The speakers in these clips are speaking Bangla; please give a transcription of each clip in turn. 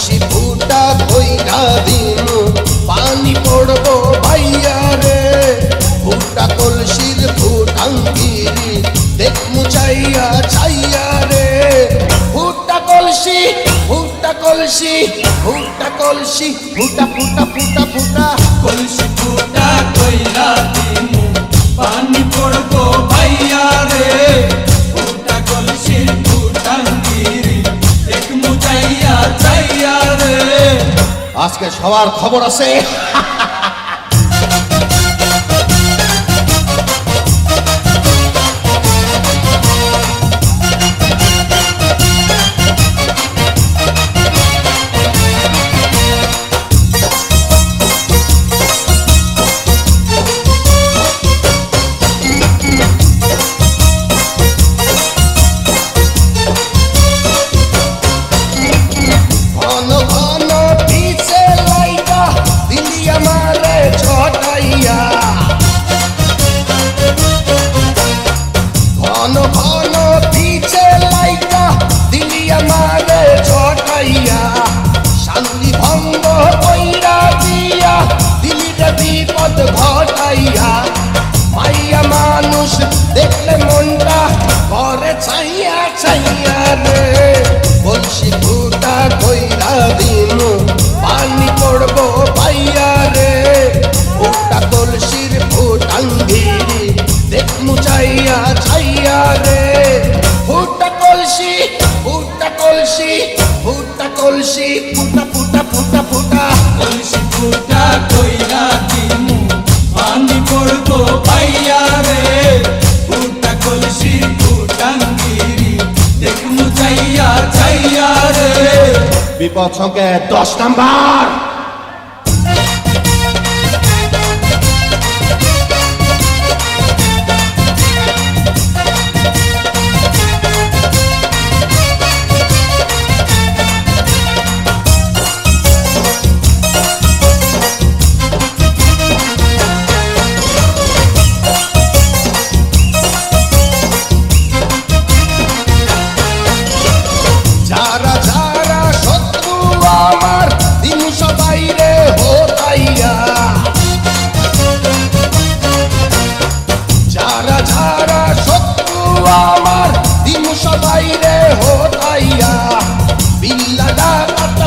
বাঁশি ফুটা কইরা দিন পানি পড়ব ভাইয়া রে। ফুটা কলসির ফুটাঙ্গিরি দেখমু চাইয়া চাইয়া রে। ফুটা কলসি ফুটা কলসি ফুটা কলসি, ফুটা ফুটা ফুটা ফুটা। কলসি ফুটা কইরা দিন পানি পড়ব ভাইয়া রে। আজকে সবার খবর আছে। हमारे छोटैया কলসি ফুটা কলসি ফুটা ফুটা ফুটা ফুটা। কলসি ফুটা কইরা দিমু পানি পড়তো পাইয়া রে। ফুটা কলসি ফুটাঙ্গিরি দেখমু চাইয়া চাইয়া রে। বিপদ সংখ্যা দশ নাম্বার।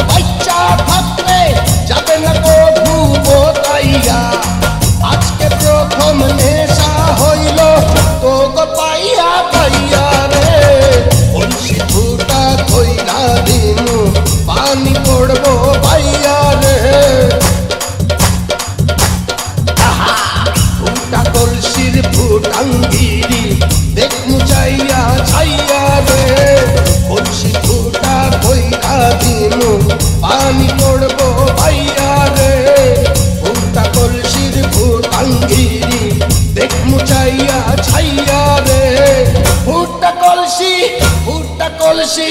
বাচ্চা থাকলে যাবে না পেট মুচাইয়া ছাইয়া রে। ফুটা কলসি ফুটা কলসি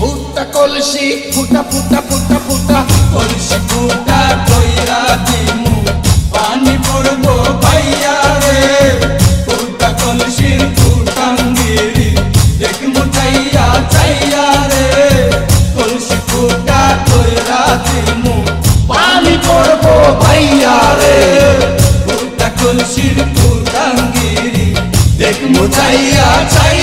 ফুটা কলসি ফুটা ফুটা ফুটা ফুটা। চাইয়া চাই